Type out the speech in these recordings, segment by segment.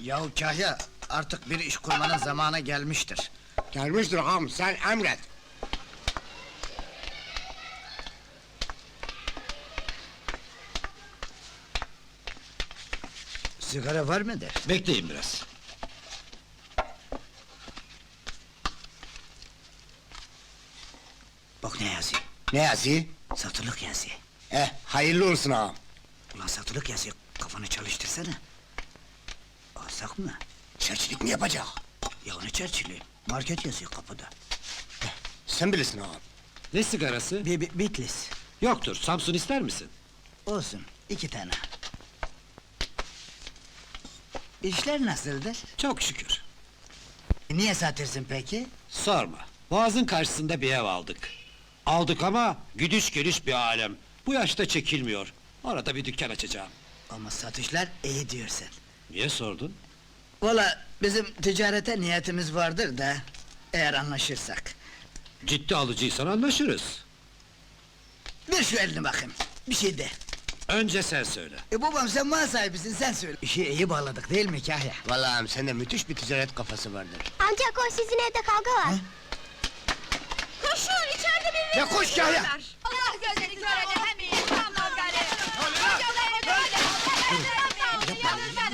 Yahu Kahya, artık bir iş kurmanın zamanı gelmiştir. Gelmiştir ağam, sen emret. Sigara var mıdır? Bekleyin biraz. Bak ne yazıyor, Ne yazıyor? satılık yazıyor. Eh, hayırlı olsun ağam. Ulan satılık yazıyor, kafanı çalıştırsana. Alsak mı? Çerçilik mi yapacak? Ya ne çerçili? Market yazıyor kapıda. Sen bilirsin ağam. Ne sigarası? Bir, bir Bitlis. Yoktur. Samsun ister misin? Olsun, iki tane. İşler nasıldır? Çok şükür. Niye satırsın peki? Sorma. Boğazın karşısında bir ev aldık. Aldık ama güdüş geliş bir alem. Bu yaşta çekilmiyor. Orada bir dükkan açacağım. Ama satışlar iyi diyorsun. Niye sordun? Valla bizim ticarete niyetimiz vardır da... ...eğer anlaşırsak. Ciddi alıcıysan anlaşırız. Ver şu elini bakayım, bir şey de. Önce sen söyle. E babam sen mal sahibisin, sen söyle. İşi iyi bağladık değil mi Kahya? Vallahi ağam, sende müthiş bir ticaret kafası vardır. Ancak o sizin evde kavga var. Koşun içeride bir Ya koş Kahya! Allah gözleri kör eder hem iyi hem gari.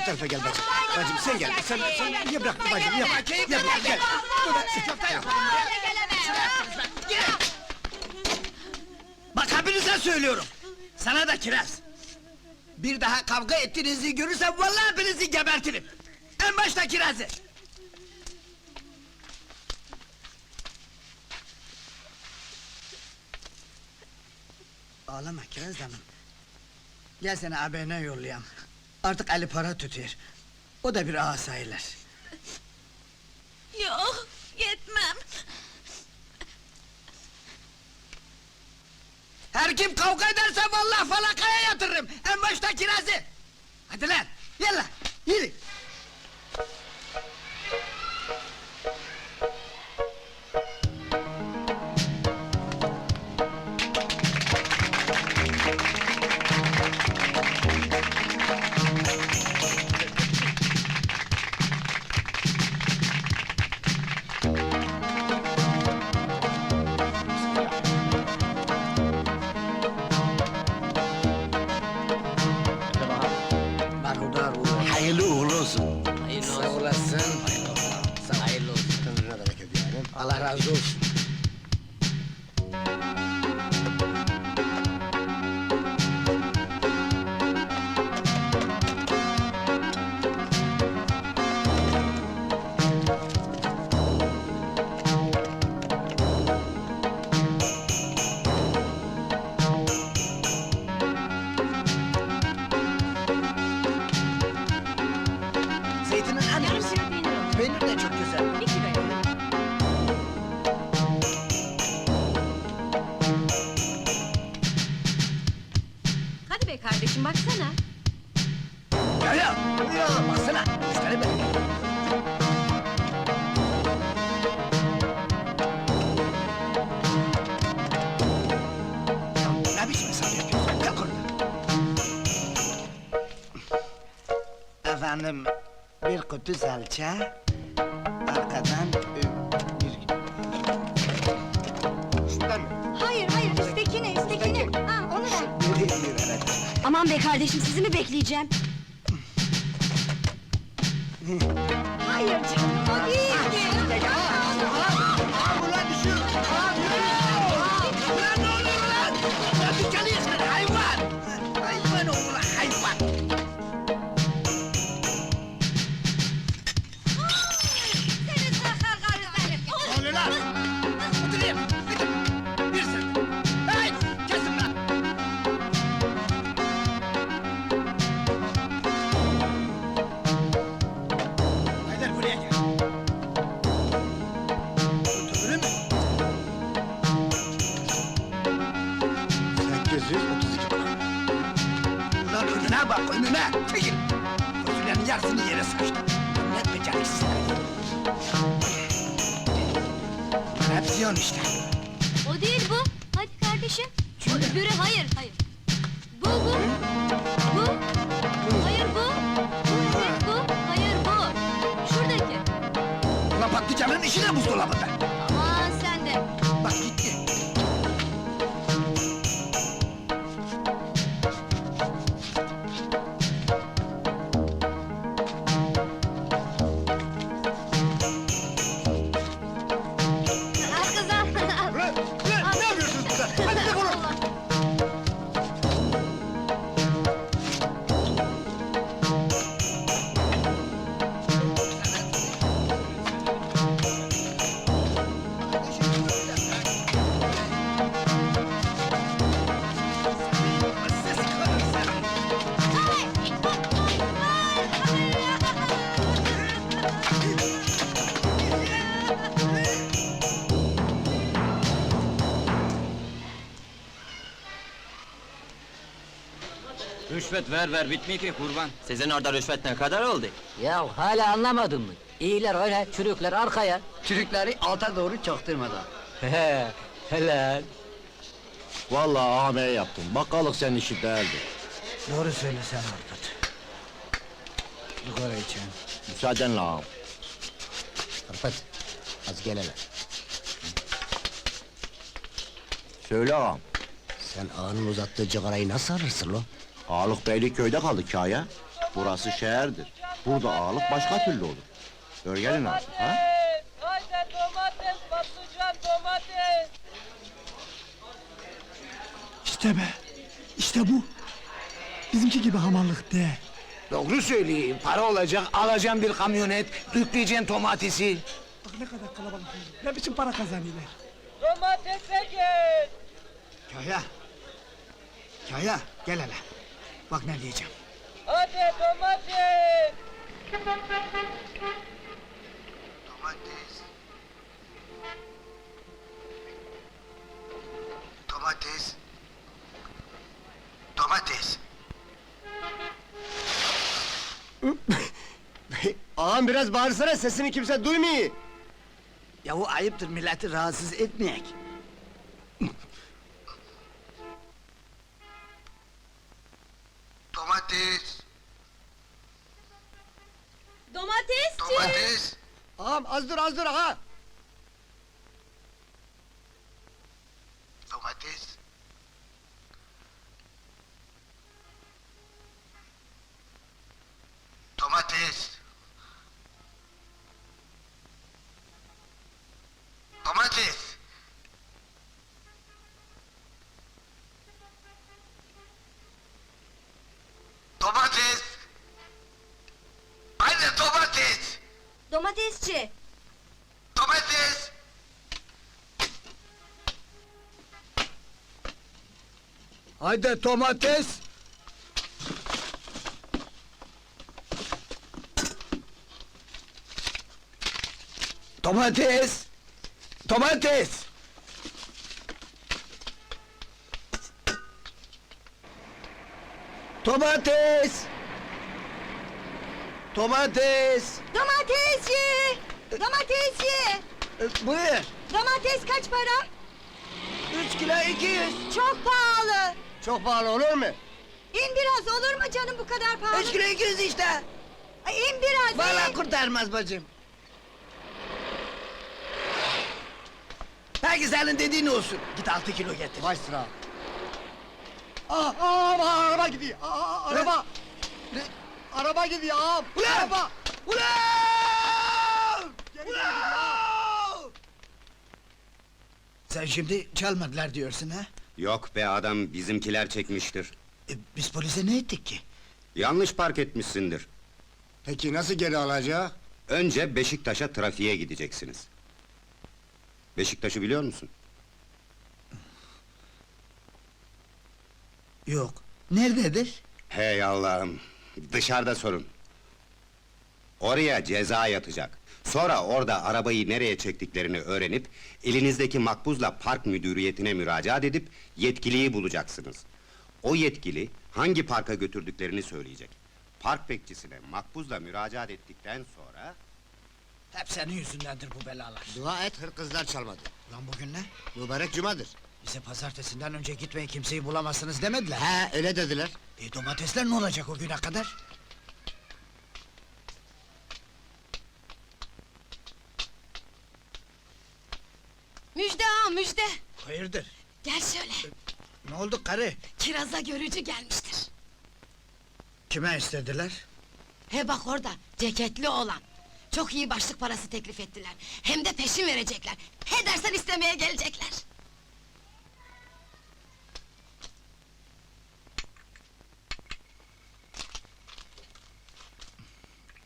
Bu tarafa gel bacım. Bacım sen gel, sen, sen niye bıraktın bacım, yapma, yapma, gel. Bak hepinize söylüyorum. Sana da kiraz. Bir daha kavga ettiğinizi görürsem vallahi hepinizi gebertirim. En başta kirazı. Ağlama kiraz hanım. Gel seni ağabeyine yollayayım. Artık Ali para tutuyor. O da bir ağa sayılır. Yok yetmem. Her kim kavga ederse vallahi falakaya yatırırım. En başta kirazı. Hadi lan, yalla, yürü. Hayırlı uğurlu olsun. Sağ olasın. Hayırlı olsun. Tanrı'na bereket yani. Allah razı olsun. Efendim, bir kutu salça, arkadan bir... Şundan? Hayır hayır üsttekini üsttekini. Ha onu ver. Evet. Aman be kardeşim sizi mi bekleyeceğim? Ver ver bitmiyor ki kurban. Sizin orada rüşvet ne kadar oldu? Ya hala anlamadın mı? İyiler öyle, çürükler arkaya. Çürükleri alta doğru çaktırmadan. He, helal. Vallahi ağabey yaptım. Bakkalık senin işi değildi. Doğru söylesen Arpat. Sigara içelim. Müsaadenle ağam. Arpat, az gel hele. Söyle ağam. Sen ağanın uzattığı cigarayı nasıl alırsın lo? Ağalık Beyliköy'de kaldı kaya. Burası şehirdir. Burada ağalık başka türlü olur. Örgelin artık ha? Haydi domates, patlıcan, domates. İşte be. İşte bu. Bizimki gibi hamallık de. Doğru söyleyeyim. Para olacak, alacağım bir kamyonet, yükleyeceğim domatesi. Bak ne kadar kalabalık. Ne biçim para kazanıyorlar. Domatese gel. Kaya. Kaya, gel hele. Bak ne diyeceğim. Hadi domates. Domates. Domates. Domates. Ağam biraz bağırsana sesini kimse duymuyor. Yahu ayıptır milleti rahatsız etmeyek. Domates. Domatesçi. Domates. Ağam az dur az dur ağa. Domates. Domates. Domates. Domates. Anne domates. Domatesçi. Domates. Haydi domates. Domates. Domates. Domates. Domates. Domatesçi. Domatesçi. E, Buyur. Domates kaç para? Üç kilo iki yüz. Çok pahalı. Çok pahalı olur mu? İn biraz olur mu canım bu kadar pahalı? Üç kilo iki yüz işte. Ay, İn biraz. Vallahi in. kurtarmaz bacım. Peki senin dediğin olsun. Git altı kilo getir. Baş sıra. Aa, ağam aa, araba gidiyor. Aa, aa, araba. Ne? Araba gidiyor ağam. Ulan! Araba. Ulan! Geri ağam. Sen şimdi çalmadılar diyorsun ha? Yok be adam bizimkiler çekmiştir. E, biz polise ne ettik ki? Yanlış park etmişsindir. Peki nasıl geri alacak? Önce Beşiktaş'a trafiğe gideceksiniz. Beşiktaş'ı biliyor musun? Yok. Nerededir? Hey Allah'ım! Dışarıda sorun. Oraya ceza yatacak. Sonra orada arabayı nereye çektiklerini öğrenip... ...elinizdeki makbuzla park müdüriyetine müracaat edip... ...yetkiliyi bulacaksınız. O yetkili hangi parka götürdüklerini söyleyecek. Park bekçisine makbuzla müracaat ettikten sonra... Hep senin yüzündendir bu belalar. Dua et hırkızlar çalmadı. Lan bugün ne? Mübarek cumadır. Bize pazartesinden önce gitmeyin kimseyi bulamazsınız demediler. He öyle dediler. E domatesler ne olacak o güne kadar? Müjde ağa müjde. Hayırdır? Gel şöyle. Ne oldu karı? Kiraza görücü gelmiştir. Kime istediler? He bak orada ceketli olan. Çok iyi başlık parası teklif ettiler. Hem de peşin verecekler. He dersen istemeye gelecekler.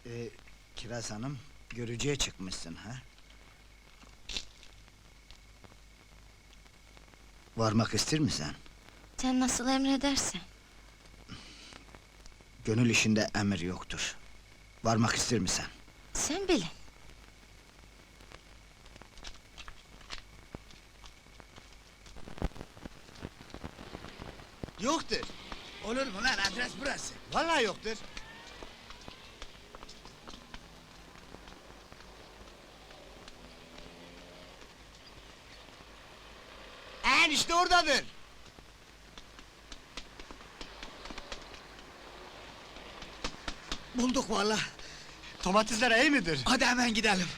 Ee, Kiraz Hanım, görücüye çıkmışsın ha? Varmak ister misin? Sen nasıl emredersen. Gönül işinde emir yoktur. Varmak ister misin? Sen bilin. Yoktur. Olur mu lan adres burası? Vallahi yoktur. En işte oradadır. Bulduk vallahi. Domatesler iyi midir? Hadi hemen gidelim.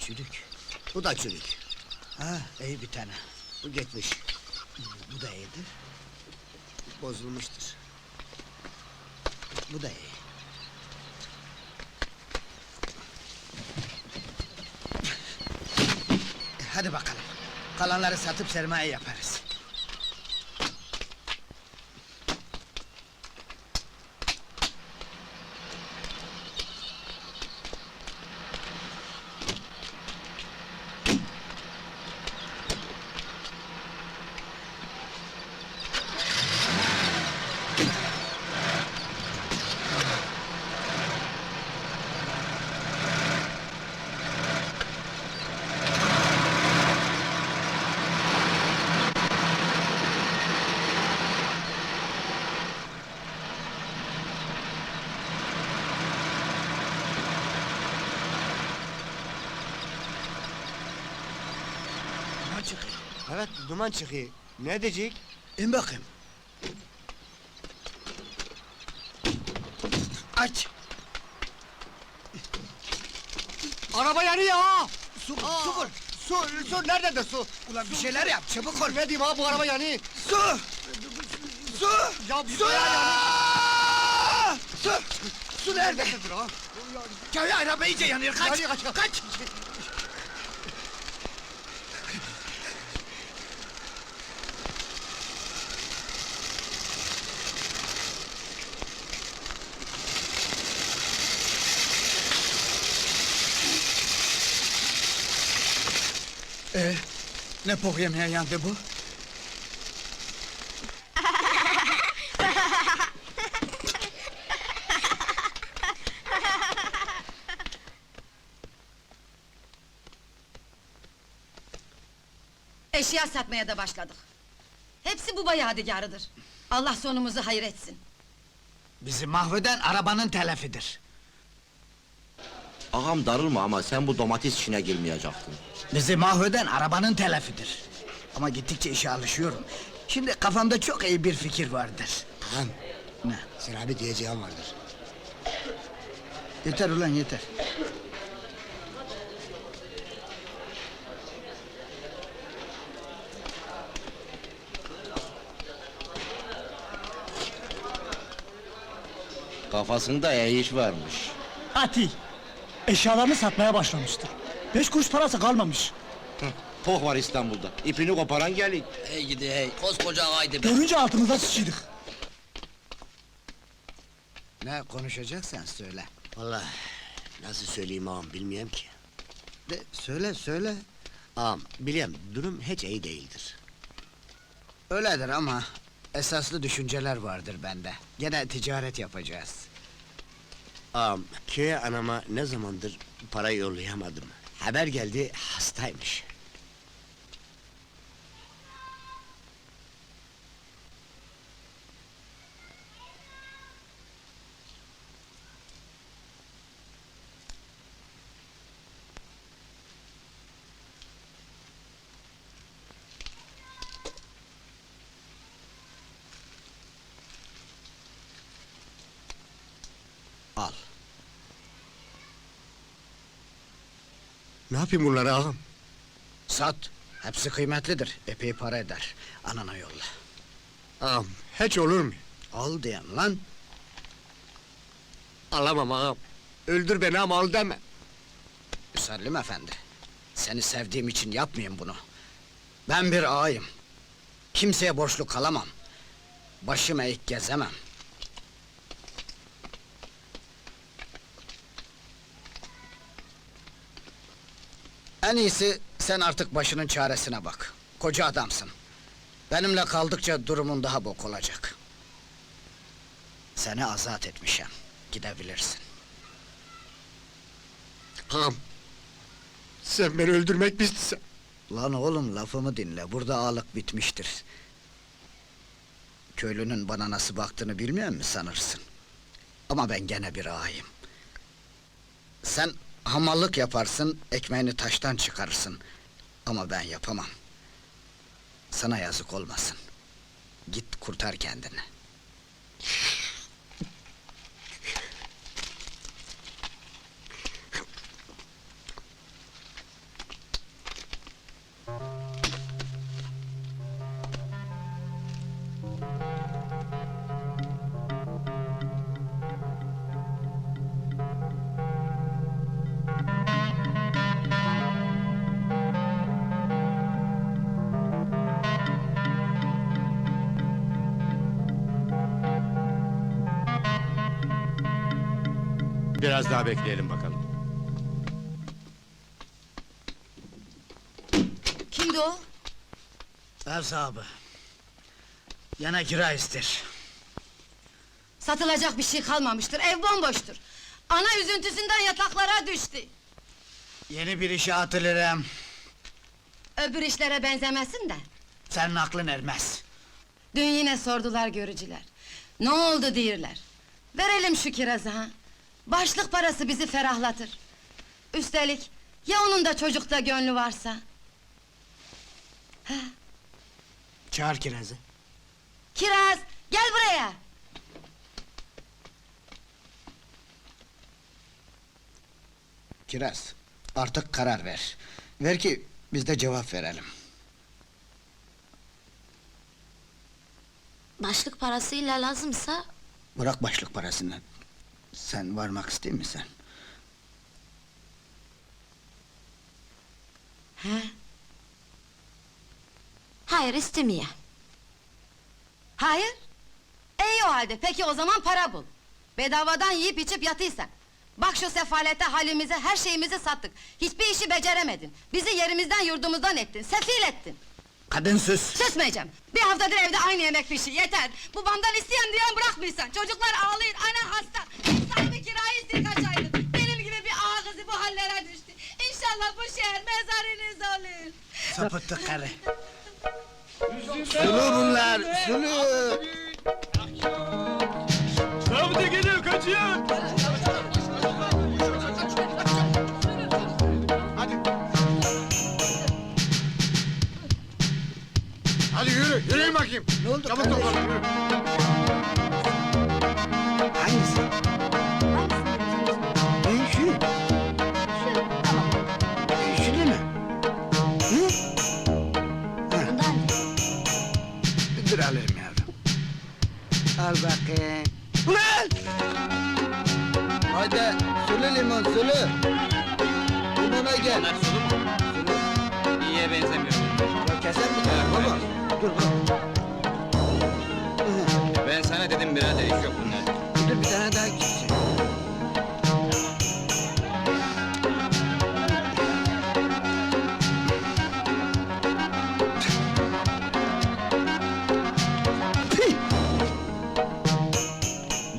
Çürük. Bu da çürük. Ha, iyi bir tane. Bu gitmiş. Bu da iyidir. Bozulmuştur. Bu da iyi. Hadi bakalım. Kalanları satıp sermaye yaparız. Aman çıkıyor. Evet duman çıkıyor. Ne diyecek? İn bakayım. Aç. Araba yanıyor ha! Su, Aa, su vur. Su, su nerededir su? Ulan bir şeyler yap, çabuk ol. Ne diyeyim ha bu araba yanıyor. Su! Su! Ya bir Su! bayağı yanıyor. Su! Su nerede? Nerededir ha? Köy araba iyice yanıyor, kaç! Yanıyor, kaç, kaç! Ee, ne pok yemeğe yandı bu? Eşya satmaya da başladık. Hepsi bu yadigarıdır. Allah sonumuzu hayır etsin. Bizi mahveden arabanın telafidir. Ağam darılma ama sen bu domates işine girmeyecektin. Bizi mahveden arabanın telafidir. Ama gittikçe işe alışıyorum. Şimdi kafamda çok iyi bir fikir vardır. Ağam, Ne? sana bir diyeceğim vardır. Yeter ulan yeter. Kafasında eğiş varmış. Ati. Eşyalarını satmaya başlamıştır. Beş kuruş parası kalmamış. Poh var İstanbul'da. İpini koparan gelik. Hey gidi hey, koskoca ağaydı Görünce altımıza sıçıydık. Ne konuşacaksan söyle. Vallahi nasıl söyleyeyim ağam bilmiyorum ki. De, söyle söyle. Ağam biliyorum durum hiç iyi değildir. Öyledir ama esaslı düşünceler vardır bende. Gene ticaret yapacağız. Ağam köye anama ne zamandır para yollayamadım. Haber geldi hastaymış. Al. Ne yapayım bunları ağam? Sat. Hepsi kıymetlidir, epey para eder. Anana yolla. Ağam, hiç olur mu? Al diyem lan. Alamam ağam. Öldür beni ama al deme. Müsellim efendi. Seni sevdiğim için yapmayayım bunu. Ben bir ağayım. Kimseye borçlu kalamam. Başım eğik gezemem. En iyisi sen artık başının çaresine bak. Koca adamsın. Benimle kaldıkça durumun daha bok olacak. Seni azat etmişim. Gidebilirsin. Ağam. Sen beni öldürmek mi istiyorsun? Lan oğlum lafımı dinle, burada ağalık bitmiştir. Köylünün bana nasıl baktığını bilmiyor musun sanırsın? Ama ben gene bir ağayım. Sen hamallık yaparsın, ekmeğini taştan çıkarırsın. Ama ben yapamam. Sana yazık olmasın. Git kurtar kendini. Daha bekleyelim bakalım. Kimdi o? Ev sahibi. Yana kira ister. Satılacak bir şey kalmamıştır, ev bomboştur. Ana üzüntüsünden yataklara düştü. Yeni bir işe atılırım. Öbür işlere benzemesin de. Senin aklın ermez. Dün yine sordular görücüler. Ne oldu diyorlar. Verelim şu kirazı ha. Başlık parası bizi ferahlatır. Üstelik ya onun da çocukta gönlü varsa? Çağır kirazı. Kiraz gel buraya. Kiraz, artık karar ver. Ver ki biz de cevap verelim. Başlık parasıyla lazımsa Bırak başlık parasını. Sen varmak ister misin? He? hayır istemeye. Hayır. İyi o halde peki o zaman para bul. Bedavadan yiyip içip yatıysan. Bak şu sefalete halimize her şeyimizi sattık. Hiçbir işi beceremedin. Bizi yerimizden yurdumuzdan ettin. Sefil ettin. Kadın sus! Susmayacağım. Bir haftadır evde aynı yemek pişi. Yeter. Babamdan isteyen diyen bırakmıyorsan. Çocuklar ağlayın. Ana hasta. Sahibi kirayı istiyor kaç aydır. Benim gibi bir ağa kızı bu hallere düştü. İnşallah bu şehir mezarınız olur. Sapıttı karı. sulu bunlar, sulu! Zabıta geliyor, kaçıyor! Yürü, yürüyün bakayım. Ne oldu Çabuk kardeşim? toplanın, yürü. Hangisi? Ben şu. E, Şu değil mi? Hı? Ha. Dur alayım yavrum. Al bakayım. Ulan! Hadi sulu limon sulu. Limona gel. Sulu. İyiye benzemiyor. Ya keser mi baba? Dur bak. Ben sana dedim birader iş yok bunlar. Dur bir tane daha. Pih!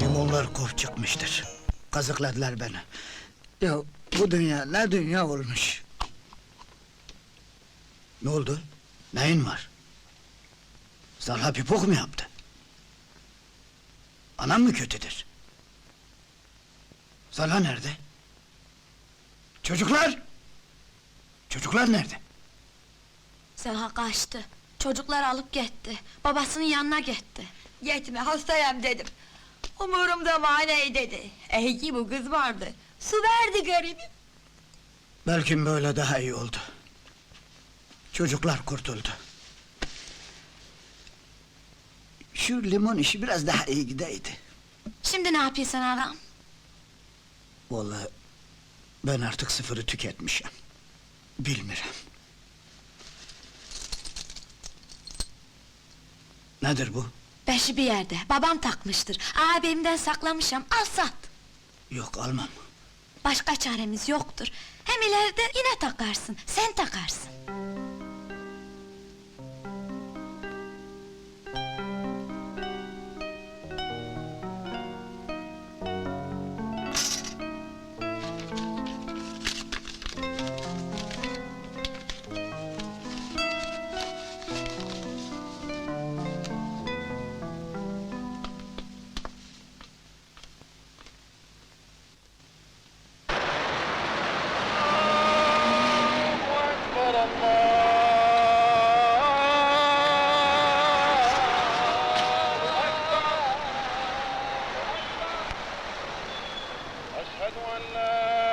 Limonlar kof çıkmıştır. Kazıkladılar beni. Ya bu dünya ne dünya olmuş. Ne oldu? Neyin var? Sana bir bok mu yaptı? Anam mı kötüdür? Zala nerede? Çocuklar! Çocuklar nerede? Selha kaçtı. Çocuklar alıp gitti. Babasının yanına gitti. Gitme hastayım dedim. Umurumda maneyi dedi. Ey bu kız vardı. Su verdi garibim. Belki böyle daha iyi oldu. Çocuklar kurtuldu. Şu limon işi biraz daha iyi gideydi. Şimdi ne yapıyorsun ağam? Vallahi ben artık sıfırı tüketmişim. Bilmiyorum. Nedir bu? Beşi bir yerde, babam takmıştır. Abimden saklamışım, al sat. Yok almam. Başka çaremiz yoktur. Hem ileride yine takarsın, sen takarsın. أشهد أن لا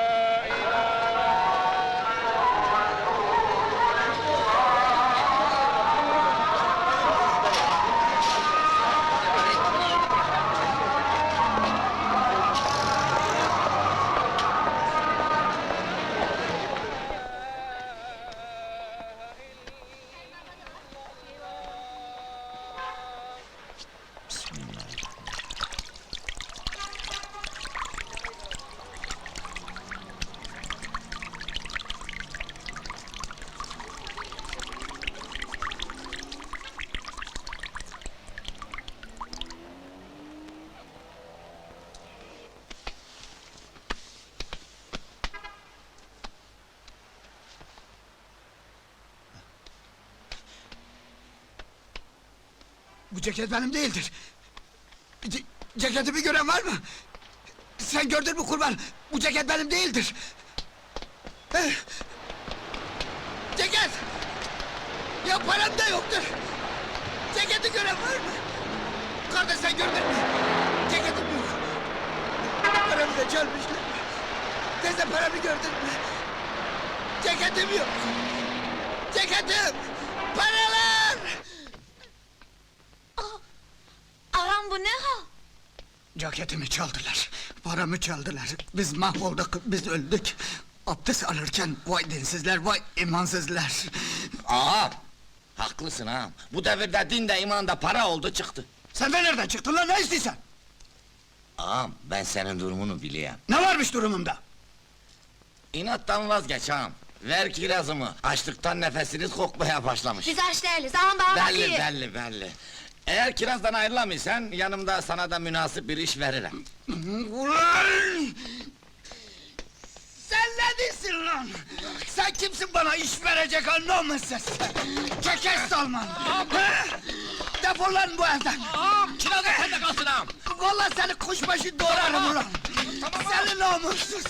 Bu ceket benim değildir. Ce- ceketimi gören var mı? Sen gördün mü kurban? Bu ceket benim değildir. Eh! Ceket! Ya param da yoktur. Ceketi gören var mı? Kardeş sen gördün mü? Ceketim yok. Paramı da çalmışlar. Teyze paramı gördün mü? Ceketim yok. Ceketim! Paralar! Ağam bu ne hal? Ceketimi çaldılar. Paramı çaldılar. Biz mahvolduk, biz öldük. Abdest alırken vay dinsizler, vay imansızlar. Ağam, haklısın ağam. Bu devirde din de iman da para oldu çıktı. Sen de nereden çıktın lan, ne istiyorsun? Ağam, ben senin durumunu biliyorum. Ne varmış durumumda? İnattan vazgeç ağam. Ver kirazımı. Açlıktan nefesiniz kokmaya başlamış. Biz aç değiliz, ağam bana Belli belli belli. Eğer kirazdan ayrılamıyorsan yanımda sana da münasip bir iş veririm. Ulan! Sen ne diyorsun lan? Sen kimsin bana iş verecek anlamışsın? Çekes Salman! Ha? Defol lan bu evden! Ağam, kirazı sende kalsın ağam. Vallahi seni kuşbaşı doğrarım ulan! Seni namussuz!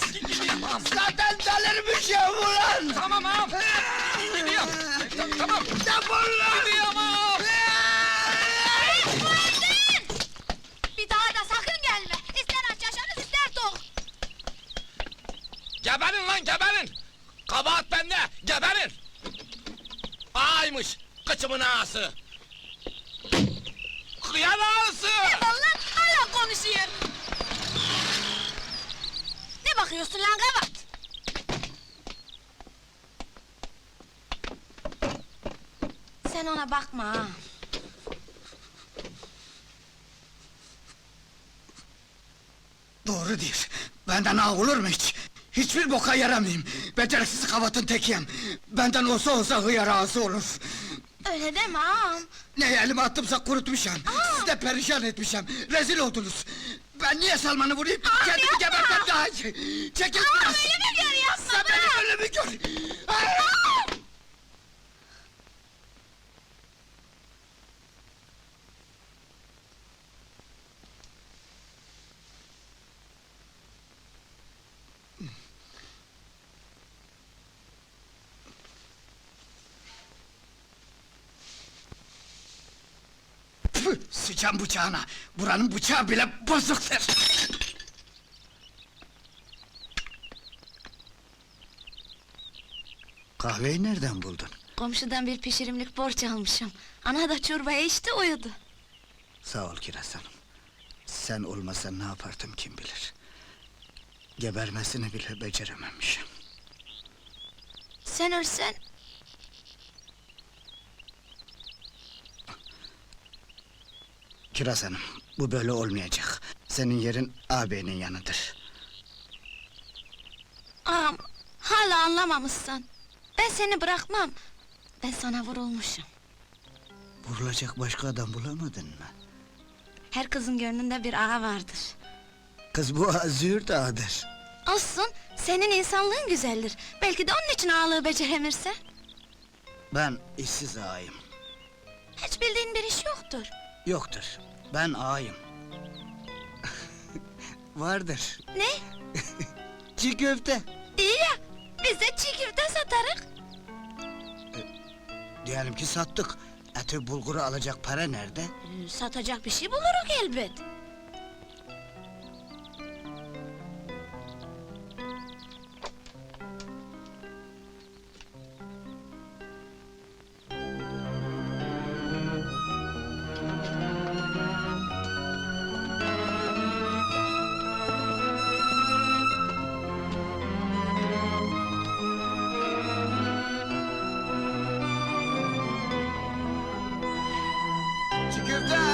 Zaten delirmişim ulan! Tamam ağam. Gidiyorum. Tamam. Defol lan! Gidiyorum ağam. Bir daha da sakın gelme. İster aç yaşarız, ister tok. Geberin lan geberin! Kabahat bende, geberin! Ağaymış, kıçımın ağası! Kıyan ağası! Allah hala konuşuyor. Ne bakıyorsun lan kavat? Sen ona bakma ha. Doğru diyor. Benden ağ olur mu hiç? Hiçbir boka yaramayayım. Beceriksiz kavatın tekiyim. Benden olsa olsa hıyar ağzı olur. Öyle deme ağam. Ne elime attımsa kurutmuşum. Siz de perişan etmişim. Rezil oldunuz. Ben niye Salman'ı vurayım? Kendimi yapma! gebertem daha iyi. Çekil Ağam biraz. öyle mi gör yapma Sen benim ölümü gör. Ay! Sıçan bıçağına. Buranın bıçağı bile bozuktur. Kahveyi nereden buldun? Komşudan bir pişirimlik borç almışım. Ana da çorbayı içti uyudu. Sağ ol Kiraz Hanım. Sen olmasan ne yapardım kim bilir. Gebermesini bile becerememişim. Sen ölsen Kiraz Hanım, bu böyle olmayacak. Senin yerin ağabeyinin yanıdır. ağam hala anlamamışsın. Ben seni bırakmam. Ben sana vurulmuşum. Vurulacak başka adam bulamadın mı? Her kızın gönlünde bir ağa vardır. Kız bu ağa züğürt ağadır. Olsun, senin insanlığın güzeldir. Belki de onun için ağalığı beceremirse. Ben işsiz ağayım. Hiç bildiğin bir iş yoktur. Yoktur. Ben ağayım. Vardır. Ne? Çiğ köfte. İyi ya, biz de çiğ köfte satarız. Diyelim ki sattık. Eti bulguru alacak para nerede? Satacak bir şey buluruz elbet. Çiğ köfte!